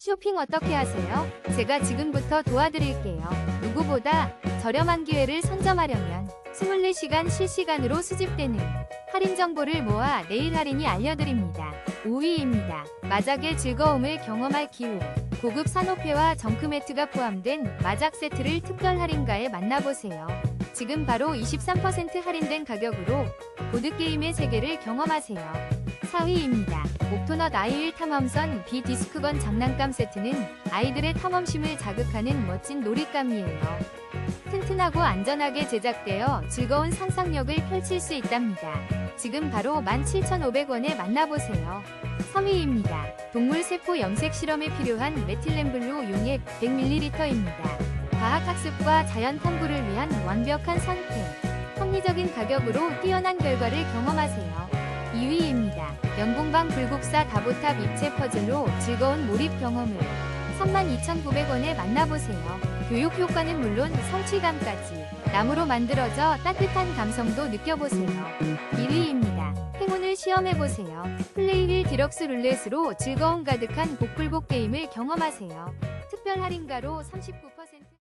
쇼핑 어떻게 하세요? 제가 지금부터 도와드릴게요. 누구보다 저렴한 기회를 선점하려면 24시간 실시간으로 수집되는 할인 정보를 모아 내일 할인이 알려드립니다. 5위입니다. 마작의 즐거움을 경험할 기회. 고급 산호패와 정크매트가 포함된 마작 세트를 특별 할인가에 만나보세요. 지금 바로 23% 할인된 가격으로 보드게임의 세계를 경험하세요. 4위입니다. 옥토넛 아이일 탐험선 비디스크건 장난감 세트는 아이들의 탐험심을 자극하는 멋진 놀잇감이에요. 튼튼하고 안전하게 제작되어 즐거운 상상력을 펼칠 수 있답니다. 지금 바로 17,500원에 만나보세요. 3위입니다. 동물 세포 염색 실험에 필요한 메틸렌블루 용액 100ml입니다. 과학학습과 자연 탐구를 위한 완벽한 선택. 합리적인 가격으로 뛰어난 결과를 경험하세요. 2위입니다. 연봉방 불국사 다보탑 입체 퍼즐로 즐거운 몰입 경험을 32,900원에 만나보세요. 교육 효과는 물론 성취감까지 나무로 만들어져 따뜻한 감성도 느껴보세요. 1위입니다. 행운을 시험해보세요. 플레이힐 디럭스 룰렛으로 즐거움 가득한 복불복 게임을 경험하세요. 특별 할인가로 39%